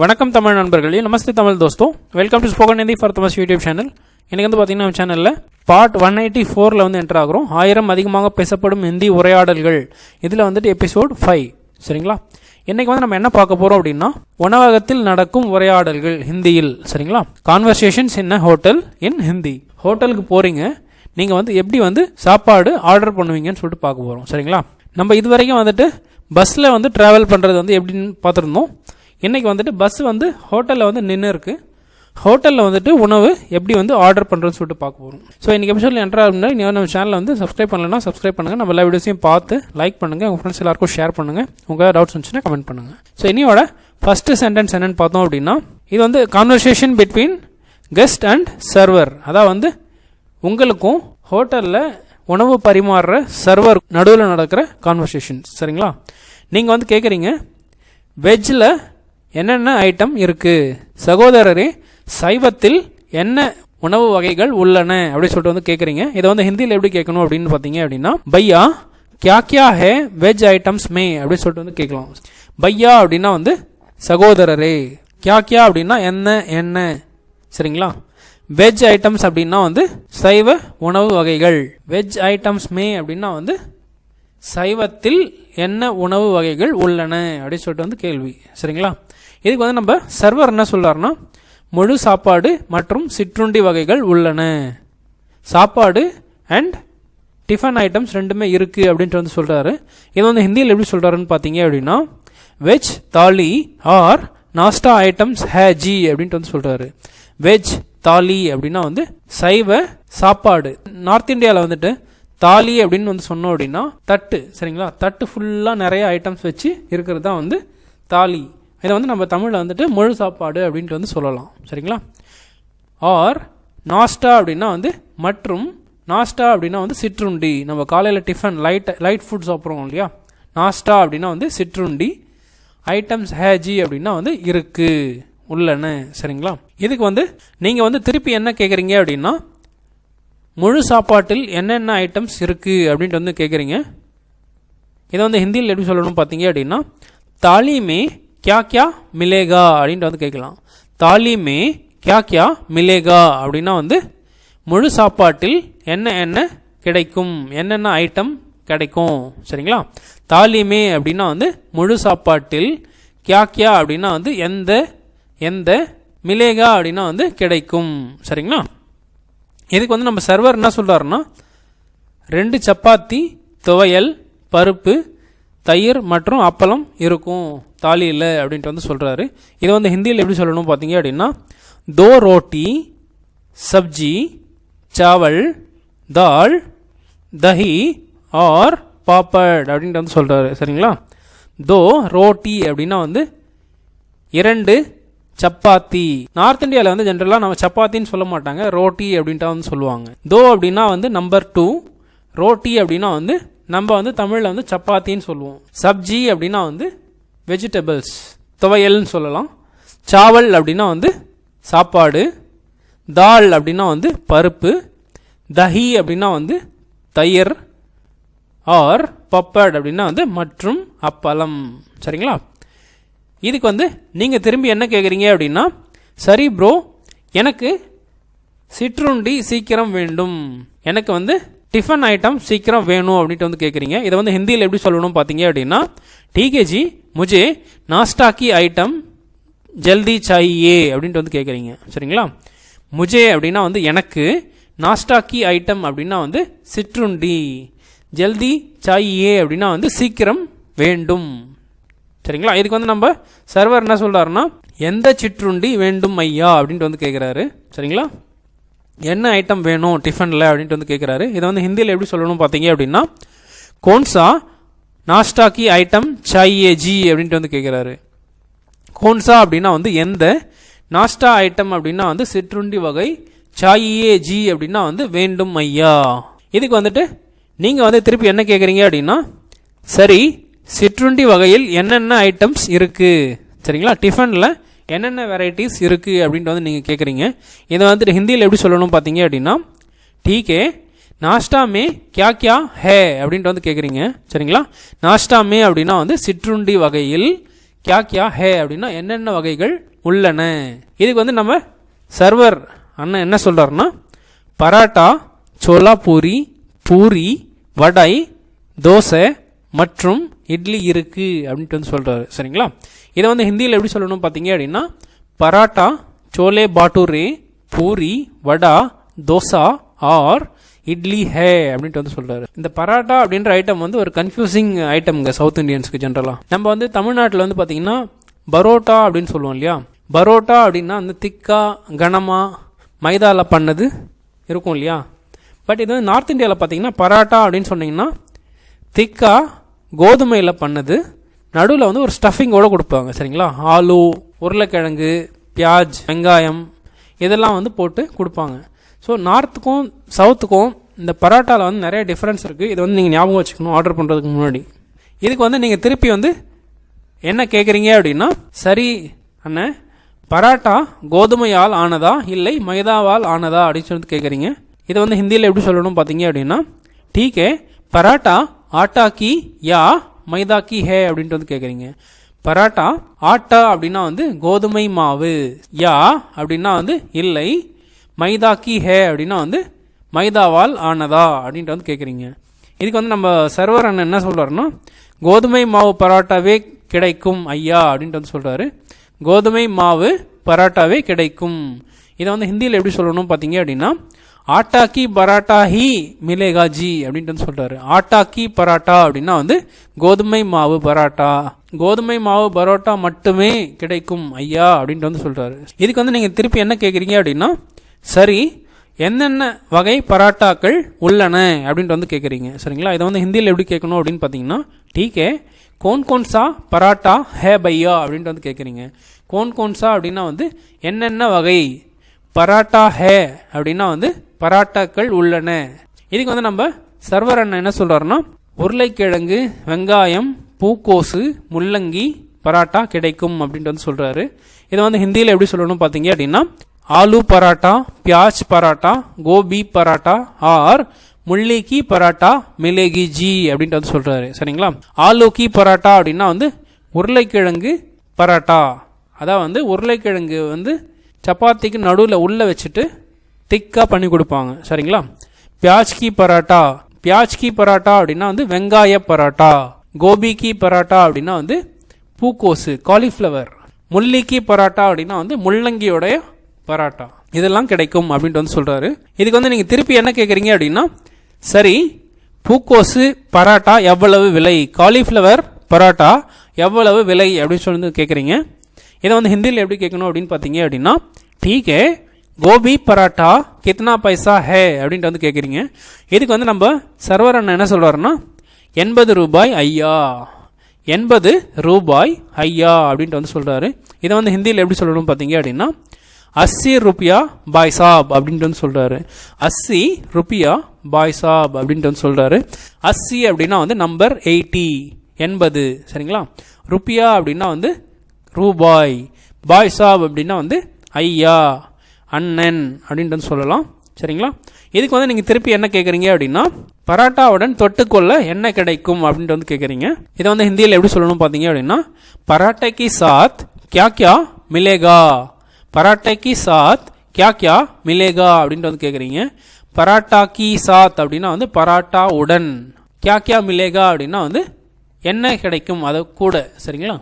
வணக்கம் தமிழ் நண்பர்களே நமஸ்தே Tamil தோஸ்தோ. Welcome to spoken Hindi for Tamils YouTube channel எனக்கு வந்து பார்த்தீங்கன்னா நம்ம சேனலில் பார்ட் ஒன் எயிட்டி ஃபோரில் வந்து என்டர் ஆகிறோம். ஆயிரம் அதிகமாக பேசப்படும் ஹிந்தி உரையாடல்கள். இதில் வந்துட்டு எபிசோட் ஃபைவ் சரிங்களா? இன்றைக்கி வந்து நம்ம என்ன பார்க்க போகிறோம் அப்படின்னா உணவகத்தில் நடக்கும் உரையாடல்கள் ஹிந்தியில். சரிங்களா? Conversations in hotel in Hindi ஹோட்டலுக்கு போகிறீங்க நீங்கள் வந்து எப்படி வந்து சாப்பாடு ஆர்டர் பண்ணுவீங்கன்னு சொல்லிட்டு பார்க்க போகிறோம் சரிங்களா? நம்ம இது வரைக்கும் வந்துட்டு பஸ்ஸில் வந்து ட்ராவல் பண்ணுறது வந்து எப்படின்னு பார்த்துருந்தோம். இன்றைக்கி வந்துட்டு பஸ் வந்து ஹோட்டலில் வந்து நின்று இருக்குது ஹோட்டலில் வந்துட்டு உணவு எப்படி வந்து ஆர்டர் பண்ணுறதுன்னு சொல்லிட்டு பார்க்க போகிறோம் ஸோ இன்றைக்கி எபிசோடில் என்ட்ரு ஆகுதுன்னா நீங்கள் நம்ம சேனலில் வந்து சப்ஸ்கிரைப் பண்ணலன்னா சப்ஸ்கிரைப் பண்ணுங்கள் நம்ம எல்லா வீடியோஸையும் பார்த்து லைக் பண்ணுங்கள் உங்கள் ஃப்ரெண்ட்ஸ் எல்லாருக்கும் ஷேர் பண்ணுங்கள் உங்கள் டவுட்ஸ் இருந்துச்சுன்னா கமெண்ட் பண்ணுங்கள் ஸோ இனியோட ஃபஸ்ட்டு சென்டென்ஸ் என்னென்னு பார்த்தோம் அப்படின்னா இது வந்து conversation between guest and server அதாவது வந்து உங்களுக்கும் ஹோட்டலில் உணவு பரிமாறுற சர்வர் நடுவில் நடக்கிற கான்வர்சேஷன் சரிங்களா? நீங்கள் வந்து கேட்குறீங்க வெஜ்ஜில் என்னென்ன ஐட்டம் இருக்குது சகோதரரே சைவத்தில் என்ன உணவு வகைகள் உள்ளன? அப்படின்னு சொல்லிட்டு வந்து கேட்குறீங்க இதை வந்து ஹிந்தியில் எப்படி கேட்கணும் அப்படின்னு பார்த்தீங்க அப்படின்னா பையா கியா கியா ஹே வெஜ் ஐட்டம்ஸ் மே அப்படின்னு சொல்லிட்டு வந்து கேட்கலாம். பையா அப்படின்னா வந்து சகோதரரே. கியா கியா அப்படின்னா என்ன என்ன? சரிங்களா? வெஜ் ஐட்டம்ஸ் அப்படின்னா வந்து சைவ உணவு வகைகள். வெஜ் ஐட்டம்ஸ் மே அப்படின்னா வந்து சைவத்தில் என்ன உணவு வகைகள் உள்ளன? அப்படின்னு சொல்லிட்டு வந்து கேள்வி. சரிங்களா? இதுக்கு வந்து நம்ம சர்வர் என்ன சொல்கிறாருன்னா முழு சாப்பாடு மற்றும் சிற்றுண்டி வகைகள் உள்ளன. சாப்பாடு அண்ட் டிஃபன் ஐட்டம்ஸ் ரெண்டுமே இருக்குது அப்படின்ட்டு வந்து சொல்கிறாரு இது வந்து ஹிந்தியில் எப்படி சொல்கிறாருன்னு பார்த்தீங்க அப்படின்னா வெஜ் தாலி ஆர் நாஸ்டா ஐட்டம்ஸ் ஹேஜி அப்படின்ட்டு வந்து சொல்கிறாரு வெஜ் தாலி அப்படின்னா வந்து சைவ சாப்பாடு. நார்த் இந்தியாவில் வந்துட்டு தாலி அப்படின்னு வந்து சொன்னோம் அப்படின்னா தட்டு சரிங்களா? தட்டு ஃபுல்லாக நிறைய ஐட்டம்ஸ் வச்சு இருக்கிறது தான் வந்து தாலி இதை வந்து நம்ம தமிழில் வந்துட்டு முழு சாப்பாடு அப்படின்ட்டு வந்து சொல்லலாம். சரிங்களா? ஆர் நாஸ்டா அப்படின்னா வந்து மற்றும் நாஸ்டா அப்படின்னா வந்து சிற்றுண்டி. நம்ம காலையில் டிஃபன் லைட் லைட் ஃபுட் சாப்பிட்றோம் இல்லையா? நாஸ்டா அப்படின்னா வந்து சிற்றுண்டி. ஐட்டம்ஸ் ஹேஜி அப்படின்னா வந்து இருக்கு. உள்ளன. சரிங்களா? இதுக்கு வந்து நீங்கள் வந்து திருப்பி என்ன கேட்குறீங்க அப்படின்னா முழு சாப்பாட்டில் என்னென்ன ஐட்டம்ஸ் இருக்குது அப்படின்ட்டு வந்து கேட்குறீங்க இதை வந்து ஹிந்தியில் எப்படி சொல்லணும் பார்த்தீங்க அப்படின்னா தாலிமே கியா கியா மிலேகா அப்படின்ட்டு வந்து கேட்கலாம். தாலிமே கியா கியா மிலேகா அப்படின்னா வந்து முழு சாப்பாட்டில் என்ன என்ன கிடைக்கும்? என்னென்ன ஐட்டம் கிடைக்கும்? சரிங்களா? தாலிமே அப்படின்னா வந்து முழு சாப்பாட்டில் கியா கியா அப்படின்னா வந்து எந்த எந்த மிலேகா அப்படின்னா வந்து கிடைக்கும்? சரிங்களா? இதுக்கு வந்து நம்ம சர்வர் என்ன சொல்கிறாருன்னா ரெண்டு சப்பாத்தி துவையல் பருப்பு தயிர் மற்றும் அப்பளம் இருக்கும். தாலியில் அப்படின்ட்டு வந்து சொல்கிறாரு இதை வந்து ஹிந்தியில் எப்படி சொல்லணும் பார்த்தீங்க அப்படின்னா தோ ரோட்டி சப்ஜி சாவல் தால் தஹி ஆர் பாப்பட் அப்படின்ட்டு வந்து சொல்கிறாரு சரிங்களா? தோ ரோட்டி அப்படின்னா வந்து இரண்டு சப்பாத்தி. நார்த் இந்தியாவில் வந்து ஜென்ரலாக நம்ம சப்பாத்தின்னு சொல்ல மாட்டாங்க. ரோட்டி அப்படின்ட்டு வந்து சொல்லுவாங்க. தோ அப்படின்னா வந்து நம்பர் டூ ரோட்டி அப்படின்னா வந்து நம்ம வந்து தமிழில் வந்து சப்பாத்தின்னு சொல்லுவோம். சப்ஜி அப்படின்னா வந்து வெஜிடபிள்ஸ் துவையல்னு சொல்லலாம். சாவல் அப்படின்னா வந்து சாப்பாடு. தால் அப்படின்னா வந்து பருப்பு. தஹி அப்படின்னா வந்து தயிர். ஆர் பப்பட் அப்படின்னா வந்து மற்றும் அப்பளம். சரிங்களா? இதுக்கு வந்து நீங்கள் திரும்பி என்ன கேட்குறீங்க அப்படின்னா சரி ப்ரோ எனக்கு சிற்றுண்டி சீக்கிரம் வேண்டும். எனக்கு வந்து டிஃபன் ஐட்டம் சீக்கிரம் வேணும் அப்படின்ட்டு வந்து கேட்குறீங்க இதை வந்து ஹிந்தியில் எப்படி சொல்லணும் பார்த்தீங்க அப்படின்னா டிகேஜி முஜே நாஸ்டாக்கி ஐட்டம் ஜல்தி சாயே அப்படின்ட்டு வந்து கேட்குறீங்க சரிங்களா? முஜே அப்படின்னா வந்து எனக்கு நாஸ்டாக்கி ஐட்டம் அப்படின்னா வந்து சிற்றுண்டி ஜல்தி சாயே அப்படின்னா வந்து சீக்கிரம் வேண்டும். சரிங்களா? இதுக்கு வந்து நம்ம சர்வர் என்ன சொல்கிறாருன்னா எந்த சிற்றுண்டி வேண்டும் ஐயா அப்படின்ட்டு வந்து கேட்குறாரு சரிங்களா? என்ன ஐட்டம் வேணும் டிஃபனில் அப்படின்ட்டு வந்து கேட்குறாரு இதை வந்து ஹிந்தியில் எப்படி சொல்லணும் பார்த்தீங்க அப்படின்னா கோன்சா நாஸ்டாக்கி ஐட்டம் சாயே ஜி அப்படின்ட்டு வந்து கேட்குறாரு கோன்சா அப்படின்னா வந்து எந்த நாஸ்டா ஐட்டம் அப்படின்னா வந்து சிற்றுண்டி வகை சாயே ஜி அப்படின்னா வந்து வேண்டும் ஐயா. இதுக்கு வந்துட்டு நீங்கள் வந்து திருப்பி என்ன கேட்குறீங்க அப்படின்னா சரி சிற்றுண்டி வகையில் என்னென்ன ஐட்டம்ஸ் இருக்குது சரிங்களா? டிஃபனில் என்னென்ன வெரைட்டிஸ் இருக்குது அப்படின்ட்டு வந்து நீங்கள் கேட்குறீங்க இதை வந்துட்டு ஹிந்தியில் எப்படி சொல்லணும் பார்த்தீங்க அப்படின்னா டீக்கே நாஷ்டா மே கியா கியா ஹே அப்படின்ட்டு வந்து கேட்குறீங்க சரிங்களா? நாஷ்டா மே அப்படின்னா வந்து சிற்றுண்டி வகையில் கியா கியா ஹே அப்படின்னா என்னென்ன வகைகள் உள்ளன. இதுக்கு வந்து நம்ம சர்வர் அண்ணன் என்ன சொல்கிறாருன்னா பராட்டா சோலா பூரி பூரி வடை தோசை மற்றும் இட்லி இருக்குது அப்படின்ட்டு வந்து சொல்கிறாரு சரிங்களா? இதை வந்து ஹிந்தியில் எப்படி சொல்லணும் பார்த்தீங்க அப்படின்னா பராட்டா சோலே பாட்டூரே பூரி வடா தோசா ஆர் இட்லி ஹே அப்படின்ட்டு வந்து சொல்கிறாரு இந்த பராட்டா அப்படின்ற ஐட்டம் வந்து ஒரு கன்ஃபியூசிங் ஐட்டம்ங்க சவுத் இந்தியன்ஸ்க்கு ஜென்ரலாக நம்ம வந்து தமிழ்நாட்டில் வந்து பார்த்தீங்கன்னா பரோட்டா அப்படின்னு சொல்லுவோம் இல்லையா? பரோட்டா அப்படின்னா அந்த திக்கா கனமா மைதாவில் பண்ணது இருக்கும் இல்லையா? பட் இது வந்து நார்த் இந்தியாவில் பார்த்தீங்கன்னா பராட்டா அப்படின்னு சொன்னீங்கன்னா திக்கா கோதுமையில் பண்ணது நடுவில் வந்து ஒரு ஸ்டஃபிங்கோடு கொடுப்பாங்க சரிங்களா? ஆலு உருளைக்கிழங்கு பியாஜ் வெங்காயம் இதெல்லாம் வந்து போட்டு கொடுப்பாங்க. ஸோ நார்த்துக்கும் சவுத்துக்கும் இந்த பரோட்டாவில் வந்து நிறைய டிஃப்ரென்ஸ் இருக்குது இதை வந்து நீங்கள் ஞாபகம் வச்சுக்கணும் ஆர்டர் பண்ணுறதுக்கு முன்னாடி. இதுக்கு வந்து நீங்கள் திருப்பி வந்து என்ன கேட்குறீங்க அப்படின்னா சரி அண்ணன் பராட்டா கோதுமையால் ஆனதா இல்லை மைதாவால் ஆனதா அப்படின்னு சொல்லி கேட்குறீங்க இதை வந்து ஹிந்தியில் எப்படி சொல்லணும் பார்த்தீங்க அப்படின்னா டீக்கே பரோட்டா ஆட்டா கி யா மைதா கி ஹே அப்படின்ட்டு வந்து கேட்குறீங்க பராட்டா ஆட்டா அப்படின்னா வந்து கோதுமை மாவு. யா அப்படின்னா வந்து இல்லை மைதா கி ஹே அப்படின்னா வந்து மைதாவால் ஆனதா அப்படின்ட்டு வந்து கேட்குறீங்க இதுக்கு வந்து நம்ம சர்வர் அண்ணன் என்ன சொல்கிறாருன்னா கோதுமை மாவு பரோட்டாவே கிடைக்கும் ஐயா அப்படின்ட்டு வந்து சொல்கிறாரு கோதுமை மாவு பரோட்டாவே கிடைக்கும். இதை வந்து ஹிந்தியில் எப்படி சொல்லணும் பார்த்தீங்க அப்படின்னா ஆட்டா கி பராட்டா ஹி மிலேகா ஜி அப்படின்ட்டு வந்து சொல்கிறாரு ஆட்டா கி பராட்டா அப்படின்னா வந்து கோதுமை மாவு பராட்டா. கோதுமை மாவு பரோட்டா மட்டுமே கிடைக்கும் ஐயா அப்படின்ட்டு வந்து சொல்கிறாரு இதுக்கு வந்து நீங்கள் திருப்பி என்ன கேட்குறீங்க அப்படின்னா சரி என்னென்ன வகை பராட்டாக்கள் உள்ளன அப்படின்ட்டு வந்து கேட்குறீங்க சரிங்களா? இதை வந்து ஹிந்தியில் எப்படி கேட்கணும் அப்படின்னு பார்த்தீங்கன்னா டீக்கே கோன் கோன்சா பராட்டா ஹே பையா அப்படின்ட்டு வந்து கேட்குறீங்க கோன் கோன்சா அப்படின்னா வந்து என்னென்ன வகை பராட்டா ஹே அப்படின்னா வந்து பராட்டாக்கள் உள்ளன. இதுக்கு வந்து நம்ம சர்வர் என்ன சொல்கிறாருன்னா உருளைக்கிழங்கு வெங்காயம் பூக்கோசு முள்ளங்கி பராட்டா கிடைக்கும் அப்படின்ட்டு வந்து சொல்கிறாரு இதை வந்து ஹிந்தியில் எப்படி சொல்லணும்னு பார்த்தீங்க அப்படின்னா ஆலு பராட்டா பியாஜ் பராட்டா கோபி பராட்டா ஆர் முள்ளிக்கி பராட்டா மிளகி ஜி அப்படின்ட்டு வந்து சொல்கிறாரு சரிங்களா? ஆலூக்கி பராட்டா அப்படின்னா வந்து உருளைக்கிழங்கு பராட்டா. அதான் வந்து உருளைக்கிழங்கு வந்து சப்பாத்திக்கு நடுவில் உள்ளே வச்சுட்டு திக்காக பண்ணி கொடுப்பாங்க. சரிங்களா? பியாஜ் கி பராட்டா. பியாஜ் கி பராட்டா அப்படின்னா வந்து வெங்காய பராட்டா. கோபி கி பராட்டா அப்படின்னா வந்து பூக்கோசு காலிஃப்ளவர். முள்ளிக்கி பராட்டா அப்படின்னா வந்து முள்ளங்கியோடைய பராட்டா. இதெல்லாம் கிடைக்கும் அப்படின்ட்டு வந்து சொல்கிறாரு இதுக்கு வந்து நீங்கள் திருப்பி என்ன கேட்குறீங்க அப்படின்னா சரி பூக்கோசு பராட்டா எவ்வளவு விலை? காலிஃப்ளவர் பராட்டா எவ்வளவு விலை அப்படின்னு சொல்லி கேட்குறீங்க இதை வந்து ஹிந்தியில் எப்படி கேட்கணும் அப்படின்னு பார்த்தீங்க அப்படின்னா டீக்கே கோபி பராட்டா கித்னா பைசா ஹே அப்படின்ட்டு வந்து கேட்குறீங்க. இதுக்கு வந்து நம்ம சர்வர் அண்ணன் என்ன சொல்கிறாருன்னா எண்பது ரூபாய் ஐயா எண்பது ரூபாய் ஐயா அப்படின்ட்டு வந்து சொல்கிறாரு இதை வந்து ஹிந்தியில் எப்படி சொல்லணும்னு பார்த்தீங்க அப்படின்னா அஸ்ஸி ருப்பியா பாய் சாப் அப்படின்ட்டு வந்து சொல்கிறாரு அஸ்ஸி ருப்பியா பாய் சாப் அப்படின்ட்டு வந்து சொல்கிறாரு அஸ்ஸி அப்படின்னா வந்து நம்பர் எயிட்டி எண்பது சரிங்களா? ருப்பியா அப்படின்னா வந்து ரூபாய். பாய் சாப் அப்படின்னா வந்து ஐயா அண்ணன் அப்படின்ட்டு வந்து சொல்லலாம். சரிங்களா? இதுக்கு வந்து நீங்கள் திருப்பி என்ன கேட்குறீங்க அப்படின்னா பராட்டாவுடன் தொட்டுக்கொள்ள என்ன கிடைக்கும் அப்படின்ட்டு வந்து கேட்குறீங்க இதை வந்து ஹிந்தியில் எப்படி சொல்லணும் பார்த்தீங்க அப்படின்னா பராட்டை கி சாத் கியா கியா மிலேகா பராட்டை கி சாத் கியா கியா மிலேகா அப்படின்ட்டு வந்து கேட்குறீங்க பராட்டா கி சாத் அப்படின்னா வந்து பராட்டா உடன். கியா கியா மிலேகா அப்படின்னா வந்து என்ன கிடைக்கும்? அதை கூட. சரிங்களா?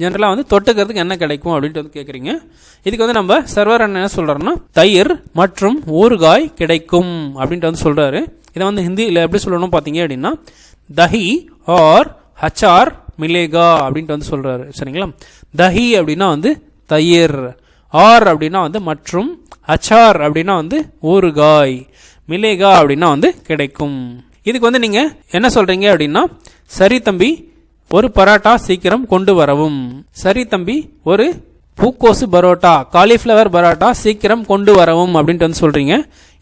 ஜென்ரலாக வந்து தொட்டுக்கிறதுக்கு என்ன கிடைக்கும் அப்படின்ட்டு வந்து கேட்குறீங்க இதுக்கு வந்து நம்ம சர்வர் அண்ணன் என்ன சொல்கிறாருன்னா தயிர் மற்றும் ஊறுகாய் கிடைக்கும் அப்படின்ட்டு வந்து சொல்கிறாரு இதை வந்து ஹிந்தியில் எப்படி சொல்லணும் பார்த்தீங்க அப்படின்னா தஹி ஆர் ஹச்சார் மிலேகா அப்படின்ட்டு வந்து சொல்கிறாரு சரிங்களா? தஹி அப்படின்னா வந்து தயிர். ஆர் அப்படின்னா வந்து மற்றும் அச்சார் அப்படின்னா வந்து ஊறுகாய். மிலேகா அப்படின்னா வந்து கிடைக்கும். இதுக்கு வந்து நீங்கள் என்ன சொல்கிறீங்க அப்படின்னா சரி தம்பி ஒரு பரோட்டா சீக்கிரம் கொண்டு வரவும். சரி தம்பி ஒரு பூக்கோசு பரோட்டா காலிஃப்ளவர் பரோட்டா சீக்கிரம் கொண்டு வரவும் அப்படின்ட்டு வந்து சொல்கிறீங்க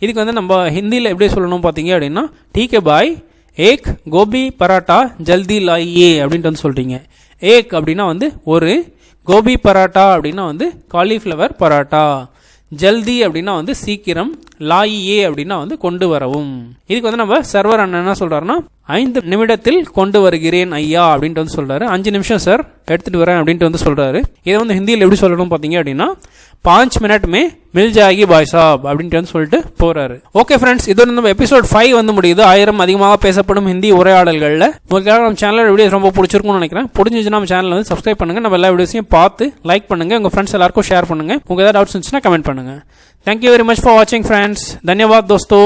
இதுக்கு வந்து நம்ம ஹிந்தியில் எப்படி சொல்லணும் பார்த்தீங்க அப்படின்னா டீகே பாய் ஏக் கோபி பரோட்டா ஜல்தி லாயே அப்படின்ட்டு வந்து சொல்கிறீங்க ஏக் அப்படின்னா வந்து ஒரு கோபி பரோட்டா அப்படின்னா வந்து காலிஃப்ளவர் பரோட்டா. ஜல்தி அப்படின்னா வந்து சீக்கிரம் லாயி ஏ அப்படின்னா வந்து கொண்டு வரவும். இதுக்கு வந்து நம்ம சர்வர் அண்ணன் என்ன சொல்றாருன்னா ஐந்து நிமிடத்தில் கொண்டு வருகிறேன் ஐயா அப்படின்ட்டு வந்து சொல்றாரு. அஞ்சு நிமிஷம் சார் எடுத்துட்டு வரேன் அப்படின்ட்டு வந்து சொல்றாரு. இதை வந்து ஹிந்தியில் எப்படி சொல்லணும் பார்த்தீங்க அப்படின்னா பாஞ்ச் மினிட் மே மில் ஜாகி பாய் சாப் அப்படின்ட்டு வந்து சொல்லிட்டு போறாரு. ஓகே ஃப்ரெண்ட்ஸ் இது வந்து நம்ம எபிசோட் ஃபைவ் வந்து முடியுது. ஆயிரம் அதிகமாக பேசப்படும் ஹிந்தி உரையாடல்களில். உங்களுக்கு நம்ம சேனலோட வீடியோஸ் ரொம்ப பிடிச்சிருக்கும்னு நினைக்கிறேன். பிடிச்சிருந்துச்சுன்னா நம்ம சேனல் வந்து சப்ஸ்கிரைப் பண்ணுங்க. நம்ம எல்லா வீடியோஸையும் பார்த்து லைக் பண்ணுங்க. உங்க ஃப்ரெண்ட்ஸ் எல்லாருக்கும் ஷேர் பண்ணுங்க. உங்களுக்கு ஏதாவது டவுட்ஸ் இருந்துச்சுன்னா கமெண்ட் பண்ணுங்க. Thank you very much for வாட்சிங் ஃப்ரெண்ட்ஸ் தன்யவாத் தோஸ்தோ.